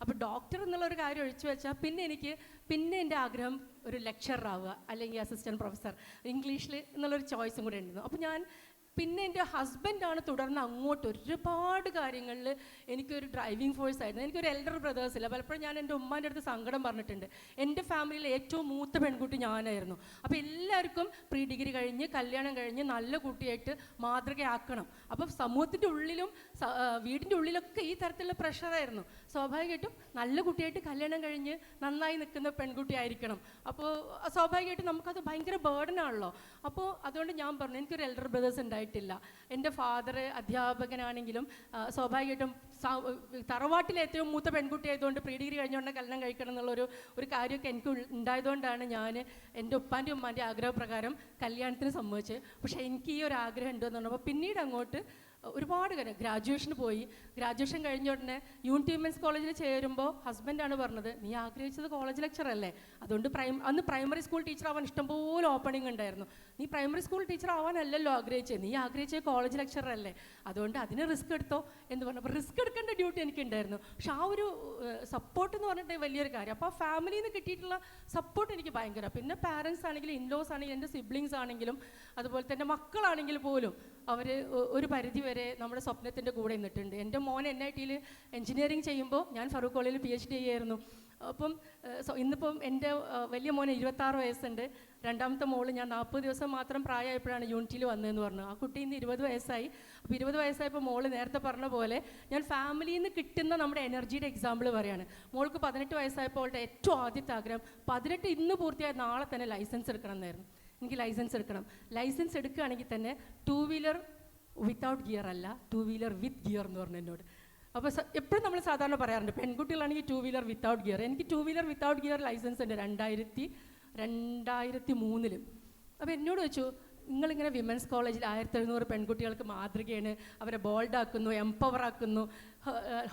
അപ്പോൾ ഡോക്ടർ എന്നുള്ള ഒരു കാര്യം ഒഴിച്ചു വെച്ചാൽ പിന്നെ എനിക്ക് പിന്നെ എന്റെ ആഗ്രഹം ഒരു ലെക്ചറർ ആവുക അല്ലെങ്കിൽ അസിസ്റ്റന്റ് പ്രൊഫസർ ഇംഗ്ലീഷിൽ എന്നുള്ളൊരു ചോയ്സും കൂടെ ഉണ്ടായിരുന്നു. അപ്പോൾ ഞാൻ പിന്നെ എന്റെ ഹസ്ബൻഡാണ് തുടർന്ന് അങ്ങോട്ട് ഒരുപാട് കാര്യങ്ങളിൽ എനിക്കൊരു ഡ്രൈവിംഗ് ഫോഴ്സ് ആയിരുന്നു. എനിക്കൊരു എൽഡർ ബ്രദേഴ്സ് ഇല്ല. പലപ്പോഴും ഞാൻ എന്റെ ഉമ്മാന്റെ അടുത്ത് സങ്കടം പറഞ്ഞിട്ടുണ്ട്. എന്റെ ഫാമിലിയിൽ ഏറ്റവും മൂത്ത പെൺകുട്ടി ഞാനായിരുന്നു. അപ്പോൾ എല്ലാവർക്കും പ്രീ ഡിഗ്രി കഴിഞ്ഞ് കല്യാണം കഴിഞ്ഞ് നല്ല കുട്ടിയായിട്ട് മാതൃകയാക്കണം. അപ്പോൾ സമൂഹത്തിന്റെ ഉള്ളിലും വീടിന്റെ ഉള്ളിലൊക്കെ ഈ തരത്തിലുള്ള പ്രഷറായിരുന്നു സ്വാഭാവികമായിട്ടും നല്ല കുട്ടിയായിട്ട് കല്യാണം കഴിഞ്ഞ് നന്നായി നിൽക്കുന്ന പെൺകുട്ടി ആയിരിക്കണം. അപ്പോൾ സ്വാഭാവികമായിട്ടും നമുക്കത് ഭയങ്കര ബേർഡൻ ആണല്ലോ. അപ്പോൾ അതുകൊണ്ട് ഞാൻ പറഞ്ഞു എനിക്കൊരു എൽഡർ ബ്രദേഴ്സ് ഉണ്ടായിട്ടില്ല എന്റെ ഫാദർ അധ്യാപകനാണെങ്കിലും സ്വാഭാവികമായിട്ടും തറവാട്ടിലെ ഏറ്റവും മൂത്ത പെൺകുട്ടി ആയതുകൊണ്ട് പ്രീ ഡിഗ്രി കഴിഞ്ഞുകൊണ്ട് കല്യാണം കഴിക്കണം എന്നുള്ളൊരു ഒരു കാര്യമൊക്കെ എനിക്ക് ഉണ്ടായതുകൊണ്ടാണ് ഞാൻ എന്റെ ഉപ്പാന്റെ ഉമ്മാന്റെ ആഗ്രഹപ്രകാരം കല്യാണത്തിന് സമ്മതിച്ചത്. പക്ഷേ എനിക്ക് ഈ ഒരു ആഗ്രഹം ഉണ്ടെന്ന് പറഞ്ഞപ്പോൾ പിന്നീട് അങ്ങോട്ട് ഒരുപാട് കാര്യം. ഗ്രാജുവേഷന് പോയി. ഗ്രാജുവേഷൻ കഴിഞ്ഞ ഉടനെ യൂണിറ്റ് വിമൻസ് കോളേജിൽ ചേരുമ്പോൾ ഹസ്ബൻഡാണ് പറഞ്ഞത് നീ ആഗ്രഹിച്ചത് കോളേജ് ലെക്ചർ അല്ലേ? അതുകൊണ്ട് പ്രൈം അന്ന് പ്രൈമറി സ്കൂൾ ടീച്ചർ ആവാൻ ഇഷ്ടംപോലെ ഓപ്പണിംഗ് ഉണ്ടായിരുന്നു. നീ പ്രൈമറി സ്കൂൾ ടീച്ചർ ആവാനല്ലല്ലോ ആഗ്രഹിച്ചത് നീ ആഗ്രഹിച്ചത് കോളേജ് ലെക്ചർ അല്ലേ? അതുകൊണ്ട് അതിന് റിസ്ക് എടുത്തോ? എന്ന് പറഞ്ഞപ്പോൾ റിസ്ക് എടുക്കേണ്ട ഡ്യൂട്ടി എനിക്കുണ്ടായിരുന്നു. പക്ഷെ ആ ഒരു സപ്പോർട്ട് എന്ന് പറഞ്ഞിട്ട് വലിയൊരു കാര്യം. അപ്പോൾ ആ ഫാമിലിയിൽ നിന്ന് കിട്ടിയിട്ടുള്ള സപ്പോർട്ട് എനിക്ക് ഭയങ്കര. പിന്നെ പാരൻസ് ആണെങ്കിലും ഇൻലോസ് ആണെങ്കിലും എന്റെ സിബ്ലിങ്സ് ആണെങ്കിലും അതുപോലെ തന്നെ മക്കളാണെങ്കിൽ പോലും അവർ ഒരു പരിധി വരെ നമ്മുടെ സ്വപ്നത്തിന്റെ കൂടെ നിന്നിട്ടുണ്ട്. എന്റെ മോൻ എൻ ഐ ടിയിൽ എഞ്ചിനീയറിംഗ് ചെയ്യുമ്പോൾ ഞാൻ ഫറൂഖ് കോളേജിൽ പി എച്ച് ഡി ചെയ്യായിരുന്നു. അപ്പം ഇന്നിപ്പം എന്റെ വലിയ മോന് ഇരുപത്താറ് വയസ്സുണ്ട്. രണ്ടാമത്തെ മോൾ ഞാൻ നാൽപ്പത് ദിവസം മാത്രം പ്രായമായപ്പോഴാണ് യൂണിറ്റിയിൽ വന്നതെന്ന് പറഞ്ഞു. ആ കുട്ടി ഇന്ന് ഇരുപത് വയസ്സായി. അപ്പോൾ ഇരുപത് വയസ്സായപ്പോൾ മോൾ നേരത്തെ പറഞ്ഞ പോലെ ഞാൻ ഫാമിലിയിൽ നിന്ന് കിട്ടുന്ന നമ്മുടെ എനർജിയുടെ എക്സാമ്പിൾ പറയാണ്. മോൾക്ക് പതിനെട്ട് വയസ്സായപ്പോൾ ഏറ്റവും ആദ്യത്തെ ആഗ്രഹം പതിനെട്ട് ഇന്ന് പൂർത്തിയായ നാളെ തന്നെ ലൈസൻസ് എടുക്കണം എന്നായിരുന്നു. എനിക്ക് ലൈസൻസ് എടുക്കണം. ലൈസൻസ് എടുക്കുകയാണെങ്കിൽ തന്നെ ടൂ വീലർ വിത്തൗട്ട് ഗിയർ അല്ല ടൂ വീലർ വിത്ത് ഗിയർ എന്ന് പറഞ്ഞു എന്നോട്. അപ്പോൾ എപ്പോഴും നമ്മൾ സാധാരണ പറയാറുണ്ട് പെൺകുട്ടികളാണെങ്കിൽ ടൂ വീലർ വിത്തൗട്ട് ഗിയർ എനിക്ക് two wheeler without gear license ഉണ്ട് രണ്ടായിരത്തി രണ്ടായിരത്തി മൂന്നിലും. അപ്പോൾ എന്നോട് വെച്ചു നിങ്ങളിങ്ങനെ വിമൻസ് കോളേജിൽ ആയിരത്തി എഴുന്നൂറ് പെൺകുട്ടികൾക്ക് മാതൃകയാണ് അവരെ ബോൾഡാക്കുന്നു എംപവർ ആക്കുന്നു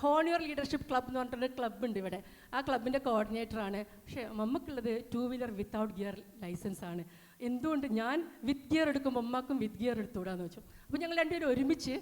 ഹോണിയർ ലീഡർഷിപ്പ് ക്ലബ്ബ് എന്ന് പറഞ്ഞിട്ടൊരു ക്ലബ്ബ് ഉണ്ട് ഇവിടെ. ആ ക്ലബിന്റെ കോർഡിനേറ്ററാണ് പക്ഷേ നമുക്കുള്ളത് two wheeler without gear license ആണ്. എന്തുകൊണ്ട് ഞാൻ വിത്ത് ഗിയർ എടുക്കുമ്പോൾ ഉമ്മാക്കും വിത്ത് ഗിയർ എടുത്തുകൂടാന്ന് വെച്ചു അപ്പോൾ ഞങ്ങൾ രണ്ടുപേരും ഒരുമിച്ച്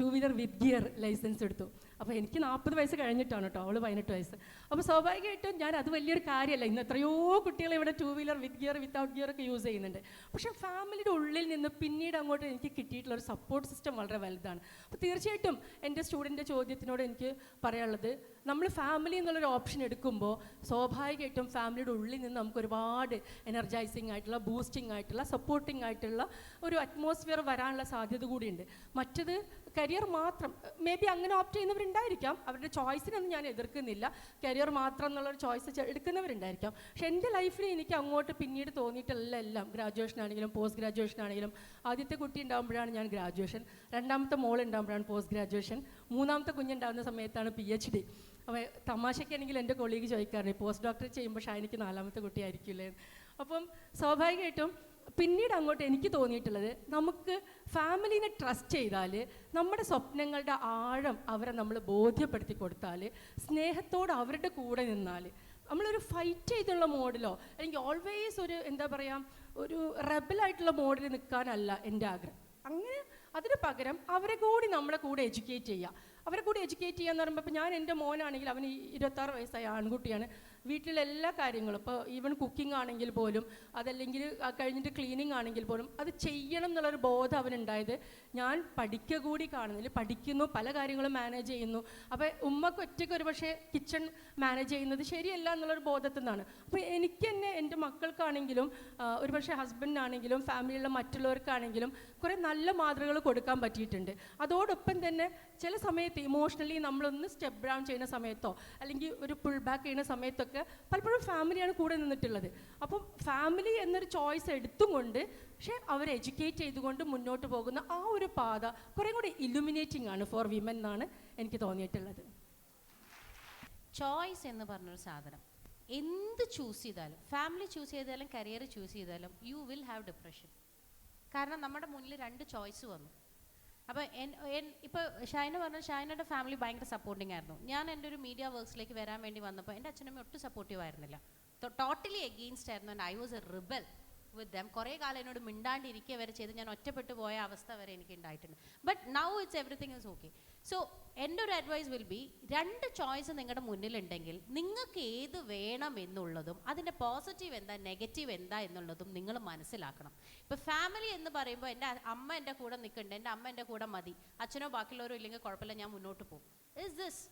two wheeler with gear license എടുത്തു. അപ്പോൾ എനിക്ക് നാൽപ്പത് വയസ്സ് കഴിഞ്ഞിട്ടാണ് കേട്ടോ അവൾ പതിനെട്ട് വയസ്സ്. അപ്പോൾ സ്വാഭാവികമായിട്ടും ഞാൻ അത് വലിയൊരു കാര്യമല്ല ഇന്ന് എത്രയോ കുട്ടികൾ ഇവിടെ two wheeler with gear without gear ഒക്കെ യൂസ് ചെയ്യുന്നുണ്ട്. പക്ഷേ ഫാമിലിയുടെ ഉള്ളിൽ നിന്ന് പിന്നീട് അങ്ങോട്ട് എനിക്ക് കിട്ടിയിട്ടുള്ള ഒരു സപ്പോർട്ട് സിസ്റ്റം വളരെ വലുതാണ്. അപ്പോൾ തീർച്ചയായിട്ടും എന്റെ സ്റ്റുഡന്റെ ചോദ്യത്തിനോട് എനിക്ക് പറയാനുള്ളത് നമ്മൾ ഫാമിലി എന്നുള്ളൊരു ഓപ്ഷൻ എടുക്കുമ്പോൾ സ്വാഭാവികമായിട്ടും ഫാമിലിയുടെ ഉള്ളിൽ നിന്ന് നമുക്ക് ഒരുപാട് എനർജൈസിങ് ആയിട്ടുള്ള ബൂസ്റ്റിംഗ് ആയിട്ടുള്ള സപ്പോർട്ടിംഗ് ആയിട്ടുള്ള ഒരു അറ്റ്മോസ്ഫിയർ വരാനുള്ള സാധ്യത കൂടിയുണ്ട്. മറ്റത് കരിയർ മാത്രം മേ ബി അങ്ങനെ ഓപ്റ്റ് ചെയ്യുന്നവരുണ്ടായിരിക്കാം അവരുടെ ചോയ്സിനൊന്നും ഞാൻ എതിർക്കുന്നില്ല. കരിയർ മാത്രം എന്നുള്ളൊരു ചോയ്സ് എടുക്കുന്നവരുണ്ടായിരിക്കാം. പക്ഷെ എന്റെ ലൈഫിൽ എനിക്ക് അങ്ങോട്ട് പിന്നീട് തോന്നിയിട്ടുള്ള എല്ലാം ഗ്രാജുവേഷൻ ആണെങ്കിലും പോസ്റ്റ് ഗ്രാജുവേഷൻ ആണെങ്കിലും ആദ്യത്തെ കുട്ടി ഉണ്ടാകുമ്പോഴാണ് ഞാൻ ഗ്രാജുവേഷൻ രണ്ടാമത്തെ മോൾ ഉണ്ടാകുമ്പോഴാണ് പോസ്റ്റ് ഗ്രാജുവേഷൻ മൂന്നാമത്തെ കുഞ്ഞുണ്ടാകുന്ന സമയത്താണ് പി എച്ച് ഡി അപ്പോൾ തമാശയ്ക്കാണെങ്കിൽ എന്റെ കൊളീഗ് ചോദിക്കാറുണ്ട് പോസ്റ്റ് ഡോക്ടർ ചെയ്യുമ്പോൾ ഷാനിക്ക് നാലാമത്തെ കുട്ടിയായിരിക്കില്ലേ? അപ്പം സ്വാഭാവികമായിട്ടും പിന്നീട് അങ്ങോട്ട് എനിക്ക് തോന്നിയിട്ടുള്ളത് നമുക്ക് ഫാമിലിനെ ട്രസ്റ്റ് ചെയ്താൽ നമ്മുടെ സ്വപ്നങ്ങളുടെ ആഴം അവരെ നമ്മൾ ബോധ്യപ്പെടുത്തി കൊടുത്താൽ സ്നേഹത്തോട് അവരുടെ കൂടെ നിന്നാൽ നമ്മളൊരു ഫൈറ്റ് ചെയ്തുള്ള മോഡിലോ അല്ലെങ്കിൽ ഓൾവേസ് ഒരു എന്താ പറയുക ഒരു റെബലായിട്ടുള്ള മോഡിൽ നിൽക്കാനല്ല എന്റെ ആഗ്രഹം. അങ്ങനെ അതിന് പകരം അവരെ കൂടി നമ്മളെ കൂടെ എഡ്യൂക്കേറ്റ് ചെയ്യുക അവരെ കൂടി എഡ്യൂക്കേറ്റ് ചെയ്യുക എന്ന് പറയുമ്പോൾ ഞാൻ എന്റെ മോനാണെങ്കിൽ അവന് ഇരുപത്താറ് വയസ്സായ ആൺകുട്ടിയാണ്. വീട്ടിലെ എല്ലാ കാര്യങ്ങളും ഇപ്പോൾ ഈവൻ കുക്കിംഗ് ആണെങ്കിൽ പോലും അതല്ലെങ്കിൽ കഴിഞ്ഞിട്ട് ക്ലീനിങ് ആണെങ്കിൽ പോലും അത് ചെയ്യണം എന്നുള്ളൊരു ബോധം അവനുണ്ടായത് ഞാൻ പഠിക്കുക കൂടി കാണുന്നില്ല പഠിക്കുന്നു പല കാര്യങ്ങളും മാനേജ് ചെയ്യുന്നു. അപ്പോൾ ഉമ്മക്ക് ഒറ്റയ്ക്ക് ഒരു പക്ഷേ കിച്ചൺ മാനേജ് ചെയ്യുന്നത് ശരിയല്ല എന്നുള്ളൊരു ബോധത്തിൽ നിന്നാണ്. അപ്പോൾ എനിക്ക് തന്നെ എന്റെ മക്കൾക്കാണെങ്കിലും ഒരു പക്ഷേ ഹസ്ബൻഡിനാണെങ്കിലും ഫാമിലിയിലുള്ള മറ്റുള്ളവർക്കാണെങ്കിലും കുറേ നല്ല മാതൃകകൾ കൊടുക്കാൻ പറ്റിയിട്ടുണ്ട്. അതോടൊപ്പം തന്നെ ചില സമയത്ത് ഇമോഷണലി നമ്മളൊന്ന് സ്റ്റെപ്പ് ഡൗൺ ചെയ്യുന്ന സമയത്തോ അല്ലെങ്കിൽ ഒരു പുൾ ബാക്ക് ചെയ്യുന്ന സമയത്തൊക്കെ പലപ്പോഴും ഫാമിലിയാണ് കൂടെ നിന്നിട്ടുള്ളത്. അപ്പം ഫാമിലി എന്നൊരു ചോയ്സ് എടുത്തും കൊണ്ട് പക്ഷേ അവരെ എഡ്യൂക്കേറ്റ് ചെയ്തുകൊണ്ട് മുന്നോട്ട് പോകുന്ന ആ ഒരു പാത കുറേ കൂടി ഇലുമിനേറ്റിംഗ് ആണ് ഫോർ വിമൻ എന്നാണ് എനിക്ക് തോന്നിയിട്ടുള്ളത്. ചോയ്സ് എന്ന് പറഞ്ഞൊരു സാധനം. എന്ത് ചൂസ് ചെയ്താലും ഫാമിലി ചൂസ് ചെയ്താലും കരിയർ ചൂസ് ചെയ്താലും യു വിൽ ഹാവ് ഡിപ്രഷൻ കാരണം നമ്മുടെ മുന്നിൽ രണ്ട് ചോയ്സ് വന്നു. അപ്പോൾ എൻ ഷൈന പറഞ്ഞ ഷൈനയുടെ ഫാമിലി ഭയങ്കര സപ്പോർട്ടിംഗ് ആയിരുന്നു. ഞാൻ എന്റെ ഒരു മീഡിയ വർക്ക്സിലേക്ക് വരാൻ വേണ്ടി വന്നപ്പോൾ എന്റെ അച്ഛനും ഒട്ടും സപ്പോർട്ടീവ് ആയിരുന്നില്ല. ടോട്ടലി എഗെയിൻസ്റ്റ് ആയിരുന്നു and I was a rebel with them കുറേ കാലം എന്നോട് മിണ്ടാണ്ടിരിക്കുക വരെ ചെയ്ത് ഞാൻ ഒറ്റപ്പെട്ടു പോയ അവസ്ഥ വരെ എനിക്ക് ഉണ്ടായിട്ടുണ്ട്. But now it's everything is okay so എന്റെ ഒരു അഡ്വൈസ് വിൽ ബി രണ്ട് ചോയ്സ് നിങ്ങളുടെ മുന്നിലുണ്ടെങ്കിൽ നിങ്ങൾക്ക് ഏത് വേണം എന്നുള്ളതും അതിന്റെ പോസിറ്റീവ് എന്താ നെഗറ്റീവ് എന്താ എന്നുള്ളതും നിങ്ങൾ മനസ്സിലാക്കണം. ഇപ്പോൾ ഫാമിലി എന്ന് പറയുമ്പോൾ എന്റെ അമ്മ എന്റെ കൂടെ നിൽക്കുന്നുണ്ട് എന്റെ അമ്മ എന്റെ കൂടെ മതി അച്ഛനോ ബാക്കിയുള്ളവരോ ഇല്ലെങ്കിൽ കുഴപ്പമില്ല ഞാൻ മുന്നോട്ട് പോകും. ഇസ് ദിസ്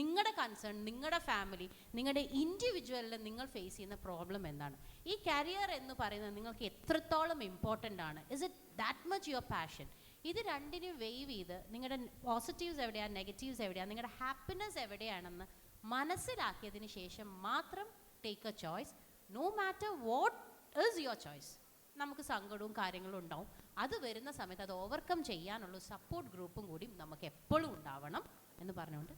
നിങ്ങളുടെ കൺസേൺ നിങ്ങളുടെ ഫാമിലി നിങ്ങളുടെ ഇൻഡിവിജ്വലിൽ നിങ്ങൾ ഫേസ് ചെയ്യുന്ന പ്രോബ്ലം എന്താണ്? ഈ കരിയർ എന്ന് പറയുന്നത് നിങ്ങൾക്ക് എത്രത്തോളം ഇമ്പോർട്ടന്റ് ആണ്? Is it that much your passion ഇത് രണ്ടിനും വെയ്വ് ചെയ്ത് നിങ്ങളുടെ പോസിറ്റീവ്സ് എവിടെയാണ് നെഗറ്റീവ്സ് എവിടെയാണ് നിങ്ങളുടെ ഹാപ്പിനെസ് എവിടെയാണെന്ന് മനസ്സിലാക്കിയതിന് ശേഷം മാത്രം take a choice no matter what is your choice നമുക്ക് സങ്കടവും കാര്യങ്ങളും ഉണ്ടാവും. അത് വരുന്ന സമയത്ത് അത് ഓവർകം ചെയ്യാനുള്ള സപ്പോർട്ട് ഗ്രൂപ്പും കൂടി നമുക്ക് എപ്പോഴും ഉണ്ടാവണം എന്ന് പറഞ്ഞുകൊണ്ട്.